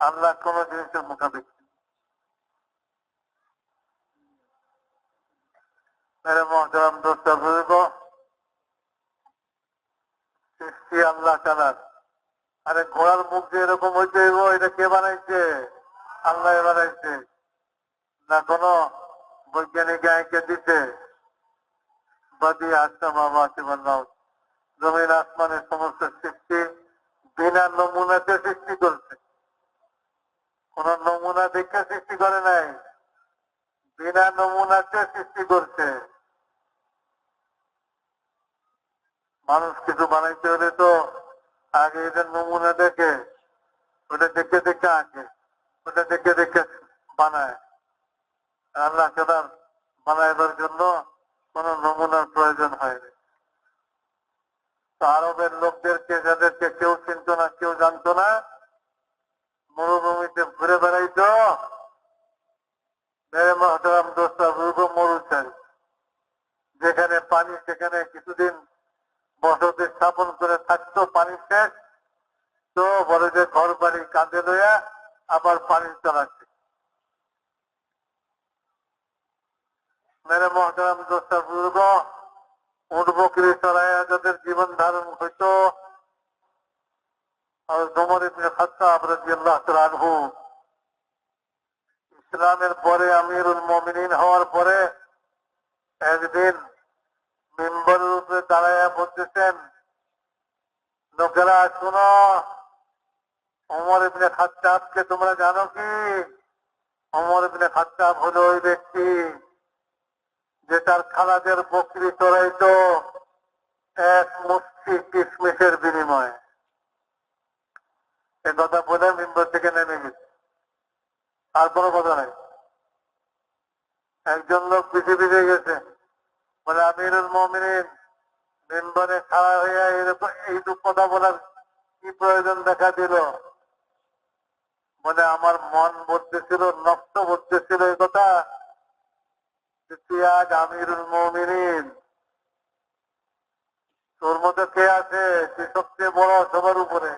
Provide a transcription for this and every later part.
আল্লাহ কোন জিনিসের মোকাবিক মেরে মহতরাম দোস্ত বুঝব সৃষ্টি আল্লাহ চালার আরে ঘোড়ার মুখ যে এরকম হইতে হইব, এটা কে বানাইছে? আল্লাহ বানাইছে। না কোন বৈজ্ঞানিক গায়কে দিতে বাদি আসতাম আবাসী বললাম জমিন আসমানের সমস্ত সৃষ্টি বিনা নমুনাতে সৃষ্টি করছে। দেখে সৃষ্টি করে নাই, বিনা নমুনাতে সৃষ্টি করছে। মানুষ কিছু বানাইতে হলে তো আগে এটা নমুনা দেখে, ওটা দেখে দেখে আঁকে ওটা দেখে দেখে বানায় আল্লাহ কেদার বানাইবার জন্য কোন নমুনার প্রয়োজন হয়নি তো আরবের লোকদেরকে যাদেরকে কেউ চিনত না কেউ জানতো না মরুভূমিতে ঘুরে বেড়াইতো মেরে মহতারাম দোস্তা দুর্গ মরুচাই যেখানে পানি সেখানে কিছুদিন বসতি স্থাপন করে থাকতো পানি শেষ তো বলে যে ঘর বাড়ি কাঁধে লইয়া আবার পানি চালাচ্ছে মেরে মহতারাম দোস্তা দুর্গ উঠ বকরি চড়াইয়া যাদের জীবন ধারণ হইতো আর জমর ইবনে খাত্তাব রাদিয়াল্লাহু তাআলা ইসলামের পরে আমিরুল মুমিনিন হওয়ার পরে একদিন মেম্বারের উপরে দাঁড়াইয়া বলতেছেন, লোকেরা শুনো অমর ইবনে খাত্তাবকে তোমরা জানো কি? অমর ইবনে খাত্তাব হলো ওই ব্যক্তি যে তার খালাদের বকরি চড়াইত, এক মুষ্টি কিশমিশের বিনিময়ে। এ কথা বলে মেম্বার থেকে নেমে গেছে। আর কোনো কথা নাই। একজন লোক পিছিয়ে পিছিয়ে গেছে। বলে, আমিরুল মমিনিন, মেম্বারে খাড়া হইয়া এরকম এইটুক কথা বলার কি প্রয়োজন দেখা দিল? বলে, আমার মন বলতেছিল, নষ্ট বলতেছিল এই কথা। তুই আজ আমিরুল মমিনিন তোর মধ্যে কে আছে? যে সবচেয়ে বড় সবার উপরে।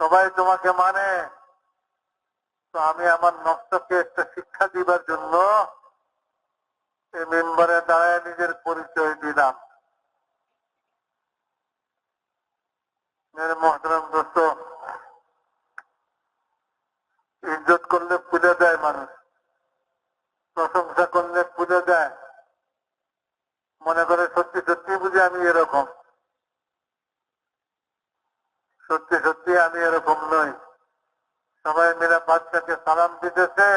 সবাই তোমাকে মানে। তো আমি আমার নকশাকে একটা শিক্ষা দিবার জন্য মেম্বারে দাঁড়ায় নিজের পরিচয় দিলাম। মেরে দোস্ত, ইজ্জত করলে পুজো দেয় মানুষ। প্রশংসা করলে পুজো দেয়। মনে করে সত্যি সত্যি বুঝি আমি এরকম সত্যি সত্যি আমি এরকম নই সবাই মিলে বাচ্চাকে সালাম দিতেছে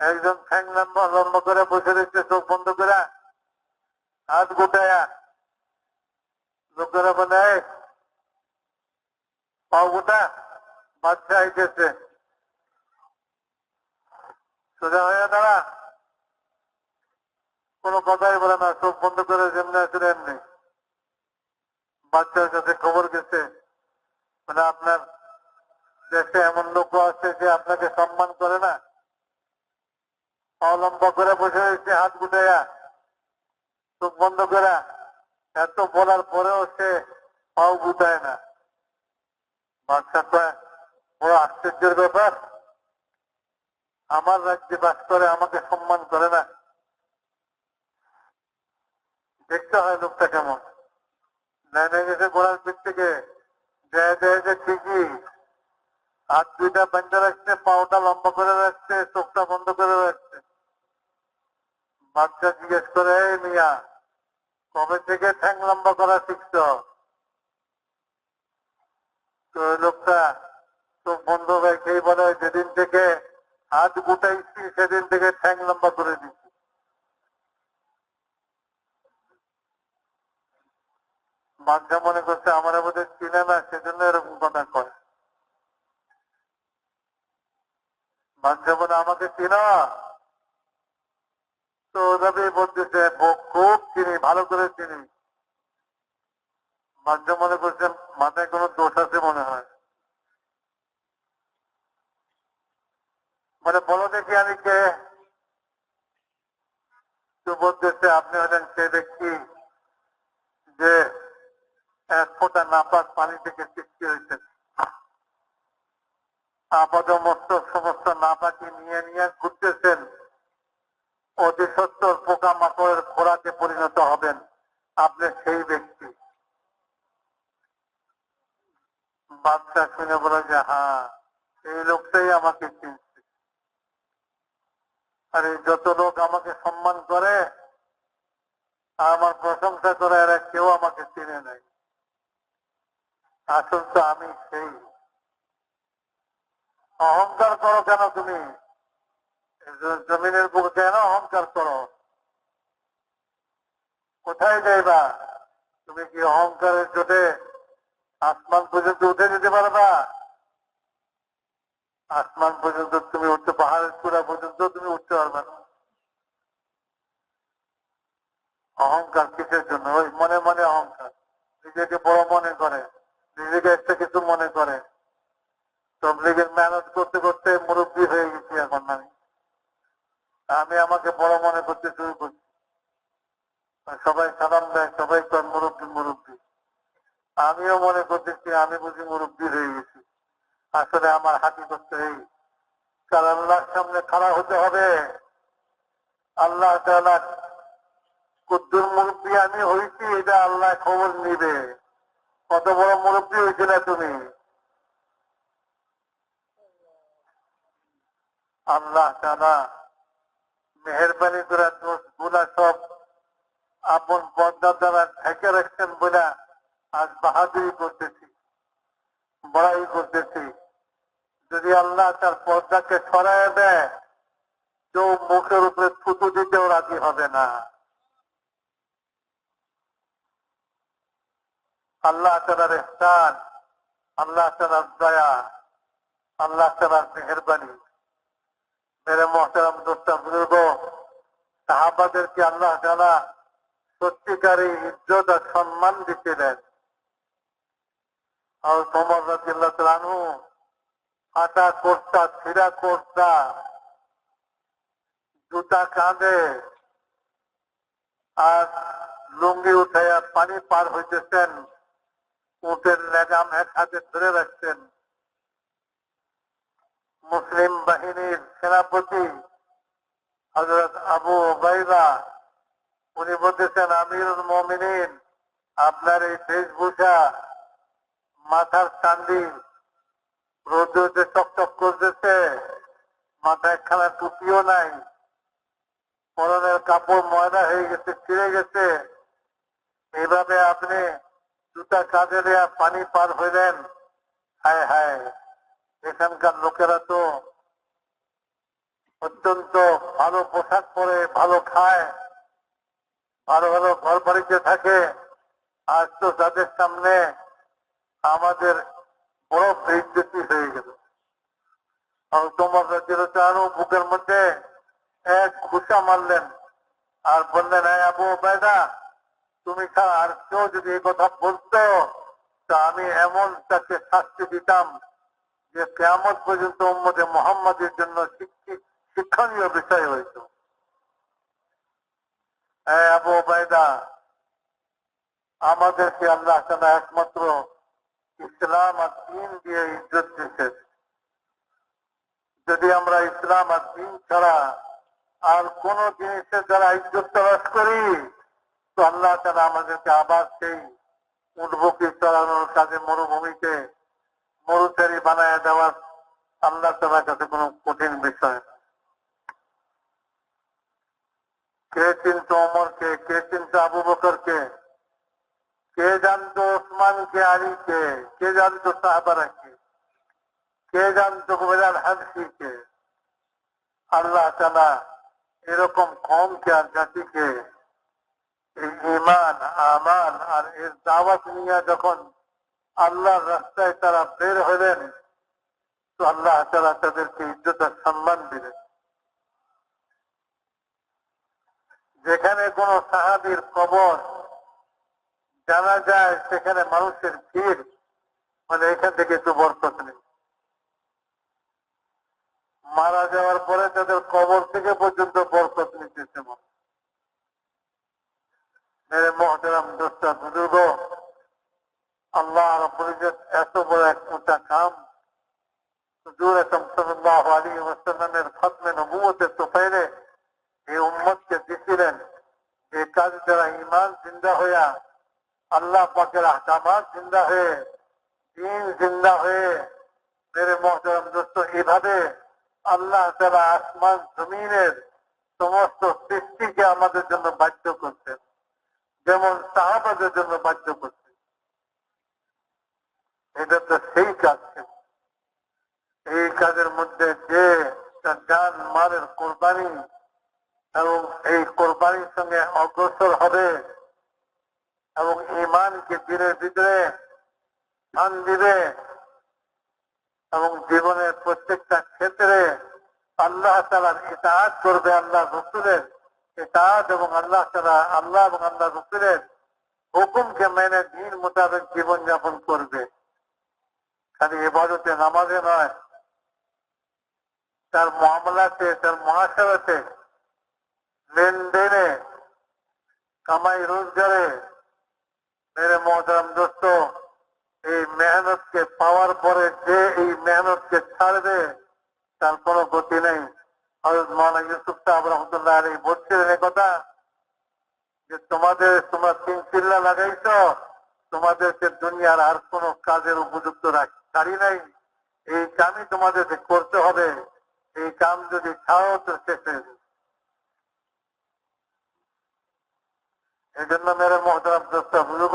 একজন ঠ্যাং লম্বা লম্বা করে বসে রয়েছে চোখ বন্ধ করে হাত গোটায়া লোকেরা বলে "এই, পাও গোটা বাচ্চা আইতেছে সোজা হয়ে দাঁড়া কোনো কথাই বলে না, চোখ বন্ধ করে যেমনি আছে এমনি। বাচ্চার কাছে খবর গেছে মানে আপনার দেশে এমন লোক আছে যে আপনাকে সম্মান করে না। অবলম্ব করে বসে রয়েছে, হাত গুটাইয়া, চোখ বন্ধ করে। এত বলার পরেও সে পাও গুটায় না। বাচ্চা কয় বড় আশ্চর্যের ব্যাপার। আমার রাজ্যে বাস করে, আমাকে সম্মান করে না। দেখতে হয় লোকটা কেমন? নেমে গেছে গোড়ার পিঠ থেকে দেয় দেয় ঠিকই। হাত দুইটা বেঁধে রাখছে, পাওটা লম্বা করে রাখছে, চোখটা বন্ধ করে রাখছে। বাচ্চা জিজ্ঞেস করে, এই মিয়া, কবে থেকে ঠ্যাং লম্বা করা শিখছ? তো লোকটা চোখ বন্ধ রেখেই বলে যেদিন থেকে হাত গুটাইছি, সেদিন থেকে ঠ্যাং লম্বা করে দিচ্ছি বাচ্চা মনে করছে আমার বোধহয় চিনে না, সেজন্য এরকম কথা কয়। বাচ্চা বলে আমাকে চিনা? তো ওভাবে বলতেছে, "ব- খুব চিনি, ভালো করে চিনি। বাচ্চা মনে করছে মাথায় কোনো দোষ আছে মনে হয়। মানে বলো দেখি আমি কে। তো বলতেছে, আপনি হলেন সে ব্যক্তি যে এক ফোঁটা নাপাক পানি থেকে সৃষ্টি হয়েছে। আপাদ মস্তক সমস্ত নাপাকে নিয়ে নিয়ে ঘুরতেছেন। অতি সত্তর পোকা মাকড়ের খোরাকে পরিণত হবেন। আপনি সেই ব্যক্তি। বাচ্চা শুনে বলে যে হ্যাঁ এই লোকটাই আমাকে চিনছে আর এই যত লোক আমাকে সম্মান করে আর আমার প্রশংসা করে এরা কেউ আমাকে চিনে নাই আসল তো আমি সেই অহংকার করো কেন তুমি জ- জমিনের বুকে কেন অহংকার করো কোথায় যাইবা তুমি কি অহংকারের চোটে আসমান পর্যন্ত উঠে যেতে পারবা? আসমান পর্যন্ত তুমি উঠতে, পাহাড়ের চূড়া পর্যন্ত তুমি উঠতে পারবে না। অহংকার কিসের জন্য? ওই মনে মনে আমি বুঝি মুরব্বী হয়ে গেছি। আসলে আমার হাতি করতে এই কার আল্লাহর সামনে খাড়া হতে হবে। আল্লাহ কুদ্দুর মুরব্বী আমি হয়েছি, এটা আল্লাহ খবর নিবে। কত বড় মুরব্বী হয়েছিল তুমি? আল্লাহ তাআলা মেহরবানি করে দোষগুলা সব আপন পর্দা দ্বারা ঢেকে রাখছেন বলে আজ বাহাদুরি করতেছি। বড়াই করতেছি। যদি আল্লাহ তার পর্দাকে সরায় দেয় কেউ মুখের উপরে থুতু দিতেও রাজি হবে না। আল্লাহ তালার স্থান আল্লাহ তালার দয়া, আল্লাহ তালার মেহরবানি। মেরে মহতারাম দোস্তা, বুজুর্গ, সাহাবাদেরকে আল্লাহ তালা সত্যিকারী ইজ্জত আর সম্মান দিচ্ছিলেন আটা কোর্তা ছিঁড়া কোর্তা জুতা কাঁধে আর লুঙ্গি উঠাইয়া পানি পার হইতেছেন, উটের লেগাম এক হাতে ধরে রাখছেন। মুসলিম বাহিনীর সেনাপতি হজরত আবু ওবাইদা উনি বলতেছেন আমির মমিনিন, আপনার এই বেশভূষা মাথার চান্দি রোদ্রতে চকচক করতেছে, মাথায় খানা টুপিও নাই, পরনের কাপড় ময়লা হয়ে গেছে, ছিঁড়ে গেছে। এইভাবে আপনি জুতা কাঁধে দেয়া পানি পার হইলেন। হায় হায়, এখানকার লোকেরা তো অত্যন্ত ভালো পোশাক পরে, ভালো খায়, ভালো ভালো ঘর বাড়িতে থাকে। আজ তো তাদের সামনে আমাদের বড় বেইজ্জতি হয়ে গেল। তোমার রাজ্যেরও বুকের মধ্যে এক ঘুষা মারলেন। আর বললেন হ্যাঁ আবু বেদা তুমি আর কেউ যদি এই কথা বলতো, তা আমি এমন তাকে শাস্তি দিতাম যে কেমন পর্যন্ত উম্মদে মোহাম্মদের জন্য শিক্ষণীয় বিষয় হইত। হ্যাঁ আবু ওবায়দা আমাদেরকে আল্লাহ একমাত্র ইসলাম আর দিন দিয়ে ইজ্জত দিয়েছে যদি আমরা ইসলাম আর দিন ছাড়া আর কোন জিনিসের দ্বারা ইজ্জত তালাশ করি, তো আল্লাহ তালা আমাদেরকে আবার সেই উঠবকি চালানোর কাজে মরুভূমিতে মরুচারি বানায় দেওয়ার আল্লাহ তালার কাছে কোনো কঠিন বিষয়। কে চিনত অমরকে, কে চিনত আবু বকরকে, কে জানতো ওসমানকে আলীকে কে? জানতো সাহাবারাকে কে? জানতো বেলাল হানসিকে আল্লাহ তালা এরকম কমকে আর জাতিকে ইমান আমান আর এর দাওয়াত নিয়ে যখন আল্লাহর রাস্তায় তারা বের হলেন, তো আল্লাহ তালা তাদেরকে ইজ্জত আর সম্মান দিলেন। যেখানে কোন সাহাবির কবর জানা যায় সেখানে মানুষের ভিড় মানে এখান থেকে একটু বরকত নেই। মারা যাওয়ার পরে তাদের কবর থেকে পর্যন্ত বরকত নিতেছে। মেরে বুজুর্গ, আল্লাহ এত বড় এক মোটা কাম। এই উম্মতকে দিছিলেন। যে কাজ দ্বারা ইমান জিন্দা হইয়া আল্লাহ পাকের আহকামাত জিন্দা হয়ে দিন জিন্দা হয়ে মেরে মহতরম দোস্ত, এভাবে আল্লাহ তারা আসমান, জমিনের সমস্ত সৃষ্টিকে আমাদের জন্য বাধ্য করছেন। যেমন সাহাবাদের জন্য বাধ্য করছেন। এটা তো সেই কাজ এই কাজের মধ্যে যে তার জান, মালের কোরবানি এবং এই কোরবানির সঙ্গে অগ্রসর হবে এবং ইমানকে দিনের ভিতরে স্থান দিবে এবং জীবনের প্রত্যেকটা ক্ষেত্রে আল্লাহ তালার ইতাহাত করবে আল্লাহ রসুলের ইতাহাত এবং আল্লাহ তালা আল্লাহ এবং আল্লাহ রসুলের হুকুমকে মেনে দিন মোতাবেক জীবন যাপন করবে। খালি এবাদতে নামাজে নয়, তার মামলাতে, তার মহাসারাতে, লেনদেনে, কামাই রোজগারে মেরে মহতারাম দোস্ত, এই মেহনতকে পাওয়ার পরে যে এই মেহনতকে ছাড়বে তার কোনো গতি নেই। হজরত মৌলানা ইউসুফ রহমতুল্লাহ বলছিলেন কথা যে, তোমাদের তিন চিল্লা লাগাইছ, তোমাদেরকে দুনিয়ার আর কোনো কাজের উপযুক্ত রাখি নাই। এই কামই তোমাদেরকে করতে হবে। এই কাম যদি ছাড়ো তো শেষ হয়ে যাবে এই জন্য মেরে দোস্তা বুঝব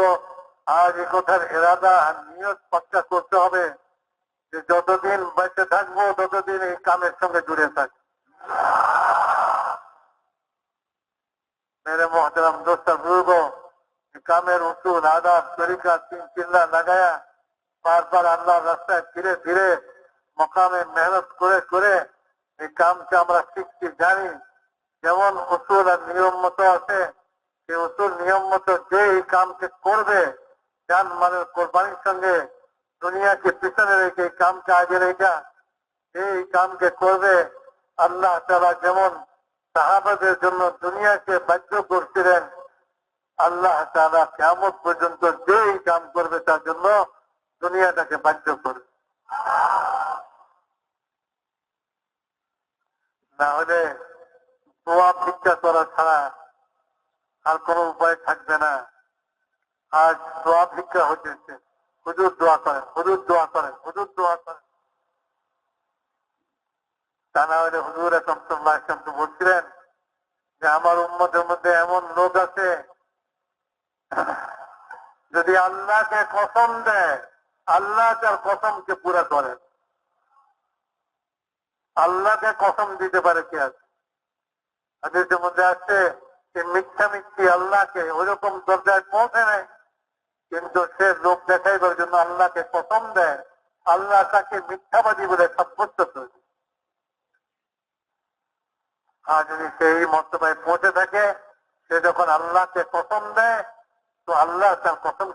আজ এই কথার এরাদা আর নিয়ত পাক্কা করতে হবে যে যতদিন বেঁচে থাকব, ততদিন এই কামের সঙ্গে জুড়ে থাকব মেরে মহতারাম দোস্তা বুঝব কামের উসুল, আদাব, তরিকা, তিন চিল্লা লাগায়া বারবার আল্লাহ রাস্তায় ফিরে ফিরে মকামে মেহনত করে করে এই কামকে আমরা শিখছি জানি। যেমন উসুল আর নিয়ম মতো আছে সেই উসুল নিয়ম মতো যে এই কামকে করবে যান মানের কোরবানির সঙ্গে দুনিয়াকে পিছনে রেখে এই কামকে আগে রেখা, এই কামকে করবে আল্লাহ তালা যেমন সাহাবাদের জন্য দুনিয়াকে বাধ্য করছিলেন, আল্লাহ তালা কেমন পর্যন্ত যে এই কাম করবে তার জন্য দুনিয়াটাকে বাধ্য করবে না হলে দোয়া ভিক্ষা করা ছাড়া আর কোন উপায় থাকবে না আজ দোয়া হচ্ছে হুজুর দোয়া করেন, হুজুর দোয়া করেন, হুজুর দোয়া করেন। তা না হলে হুজুর তোমরা একদম বলছিলেন যে আমার উম্মতের মধ্যে এমন লোক আছে, যদি আল্লাহকে কসম দেয়, আল্লাহ তার কসমকে পুরা করেন আল্লাহকে কসম দিতে পারে কে আছে? হাদিসের মধ্যে আছে মিথ্যা মিথ্যি আল্লাহকে ওইরকম দরজায় পৌঁছে নেয়। কিন্তু সে লোক দেখাইবার জন্য আল্লাহকে কসম দেয়। আল্লাহ তাকে মিথ্যাবাদী বলে সাব্যস্ত করে আর যদি সেই মর্তবায় পৌঁছে থাকে, সে যখন আল্লাহকে কসম দেয়, তো আল্লাহ তার কসমকে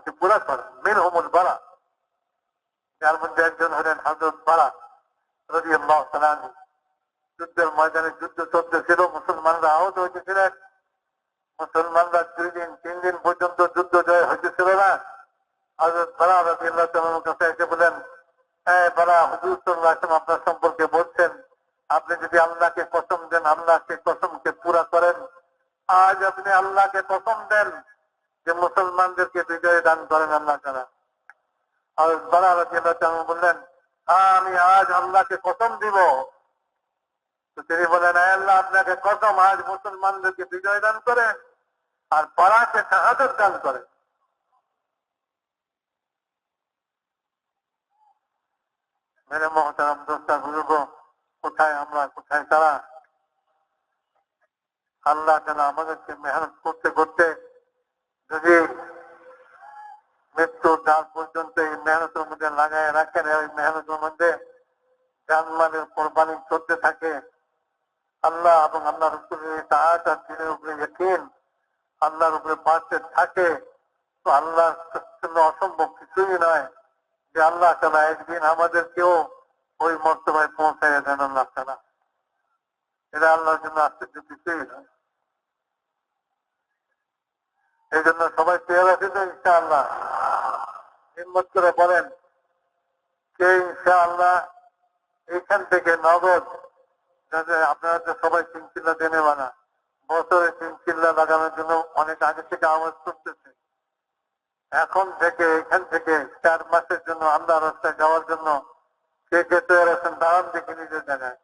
আজ আপনি আল্লাহকে কসম দেন যে মুসলমানদেরকে বিজয় দান করেন আল্লাহ তারা আর বারা রাজিয়াল্লাহু বললেন "হ্যাঁ, আমি আজ আল্লাহকে কসম দিব। তিনি বলেন "হ্যাঁ, আল্লাহ আপনাকে কসম আজ মুসলমানদেরকে বিজয় দান করেন আর পাড়াকে শাহাদত দান করেন মেরে মহতারাম দোস্তা বুজুর্গ কোথায় আমরা কোথায় তারা? আল্লাহ যেন আমাদেরকে মেহনত করতে করতে যদি মৃত্যুর ডাক পর্যন্ত এই মেহনতের মধ্যে লাগায় রাখেন, এই মেহনতের মধ্যে জানমালের কোরবানি চলতে থাকে, আল্লাহ এবং আল্লাহ রসুলের তাহাত দিনের উপরে ইয়কিন, আল্লাহর উপরে বাঁচতে থাকে, তো আল্লাহ জন্য অসম্ভব কিছুই নয় যে আল্লাহ তালা একদিন আমাদেরকেও ওই মর্তবায় পৌঁছায় দেন আল্লাহ তালা এটা আল্লাহর জন্য আশ্চর্য কিছুই নয়। এই জন্য সবাই পেয়ে আছে তো, ইনশাআল্লাহ। হিম্মত করে বলেন কে ইনশাআল্লাহ, এইখান থেকে নগদ আপনারা তো সবাই চিনচিল্লা দেনে বানা, বছরে চিনচিল্লা লাগানোর জন্য অনেক আগে থেকে আওয়াজ করতেছে। এখন থেকে, এখান থেকে চার মাসের জন্য আল্লাহ রাস্তায় যাওয়ার জন্য কে কে তৈরি আছেন, দাঁড়ান দেখে নিজের জায়গায়।